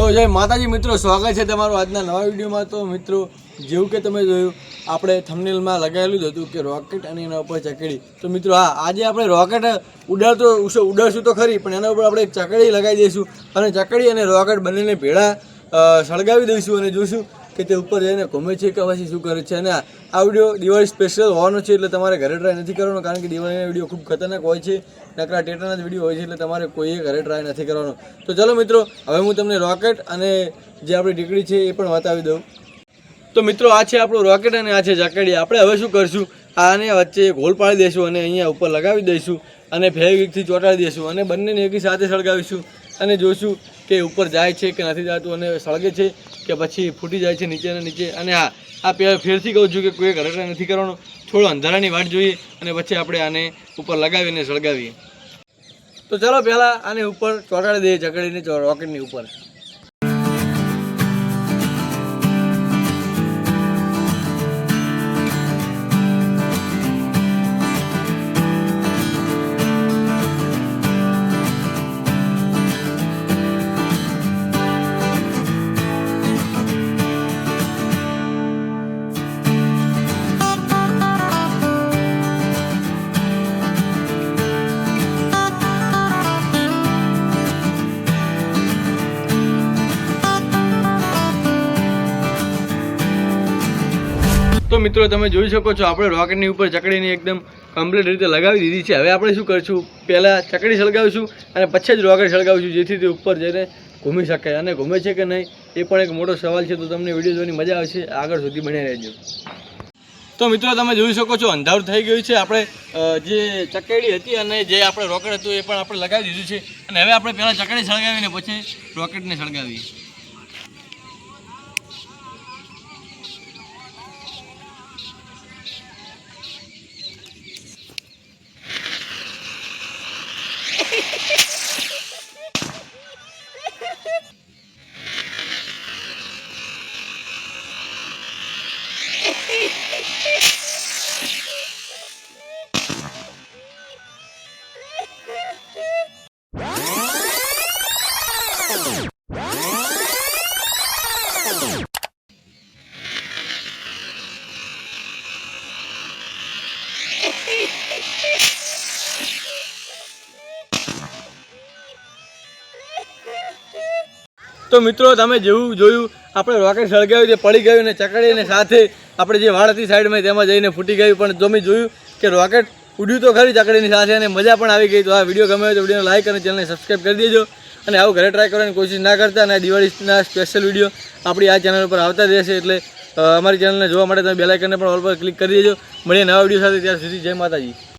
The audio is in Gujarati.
તો જય માતાજી મિત્રો, સ્વાગત છે તમારું આજના નવા વિડીયોમાં. તો મિત્રો, જેવું કે તમે જોયું, આપણે થમનેલમાં લગાવેલું જ હતું કે રોકેટ અને એના ઉપર ચકડી. તો મિત્રો, હા, આજે આપણે રોકેટ ઉડાડતો ઉડાડશું તો ખરી, પણ એના ઉપર આપણે ચકડી લગાવી દઈશું. અને ચકડી અને રોકેટ બંનેને ભેળા સળગાવી દઈશું અને જોઈશું કે તે ઉપર જઈને ગમે છે કે પછી શું કરે છે? અને આ વીડિયો દિવાળી સ્પેશિયલ હોવાનો છે એટલે તમારે ઘરે ટ્રાય નથી કરવાનો, કારણ કે દિવાળીના વીડિયો ખૂબ ખતરનાક હોય છે. નકરા ટેટાના જ વીડિયો હોય છે એટલે તમારે કોઈએ ઘરે ટ્રાય નથી કરવાનો. તો ચલો મિત્રો, હવે હું તમને રોકેટ અને જે આપણી ટીકડી છે એ પણ બતાવી દઉં. તો મિત્રો, આ છે આપણું રોકેટ અને આ છે જાકડી આપણે હવે શું કરશું? આને વચ્ચે એક પાડી દઈશું અને અહીંયા ઉપર લગાવી દઈશું અને ફેવિકથી ચોંટાડી દઈશું અને બંનેને એકી સાથે સળગાવીશું. અને જોઈશું કે ઉપર જાય છે કે નથી જતું અને સળગે છે કે પછી ફૂટી જાય છે નીચે અને નીચે. અને હા, આ ફેરથી કહું છું કે કોઈ ઘરેટા નથી કરવાનો. થોડો અંધારાની વાટ જોઈએ અને પછી આપણે આને ઉપર લગાવીને સળગાવીએ. તો ચાલો પહેલાં આને ઉપર ચોટાડી દઈએ ચકડીને રોકેટની ઉપર. તો મિત્રો તમે જોઈ શકો છો, આપણે રોકેટની ઉપર ચકડીને એકદમ કમ્પ્લીટ રીતે લગાવી દીધી છે. હવે આપણે શું કરીશું? પહેલાં ચકડી સળગાવીશું અને પછી જ રોકેટ સળગાવીશું, જેથી તે ઉપર જઈને ઘૂમી શકે. અને ઘૂમે છે કે નહીં, એ પણ એક મોટો સવાલ છે, તો તમને વીડિયો જોવાની મજા આવશે. આગળ સુધી બની રહેજો. તો મિત્રો, તમે જોઈ શકો છો, અંધારું થઈ ગયું છે. આપણે જે ચકેડી હતી અને જે આપણે રોકેટ હતું, એ પણ આપણે લગાવી દીધું છે. અને હવે આપણે પહેલાં ચકડી સળગાવીને પછી રોકેટને સળગાવીએ. Hehehehe તો મિત્રો, તમે જેવું જોયું, આપણે રોકેટ સળગાવ્યું તે પડી ગયું ને ચકડીને સાથે આપણે જે વાળ સાઈડમાં, તેમાં જઈને ફૂટી ગયું. પણ તમે જોયું કે રોકેટ ઉડ્યું તો ખરી ચકડીની સાથે અને મજા પણ આવી ગઈ. તો આ વીડિયો ગમે તો વિડીયોને લાઈક અને ચેનલને સબસ્ક્રાઈબ કરી દેજો. અને આવું ઘરે ટ્રાય કરવાની કોશિશ ના કરતા અને દિવાળીના સ્પેશિયલ વીડિયો આપણી આ ચેનલ પર આવતા રહેશે. એટલે અમારી ચેનલને જોવા માટે તમે બેલાઇકનને પણ ઓલ પર ક્લિક કરી દેજો. મળીએ નવા વીડિયો સાથે. ત્યાર સુધી જય માતાજી.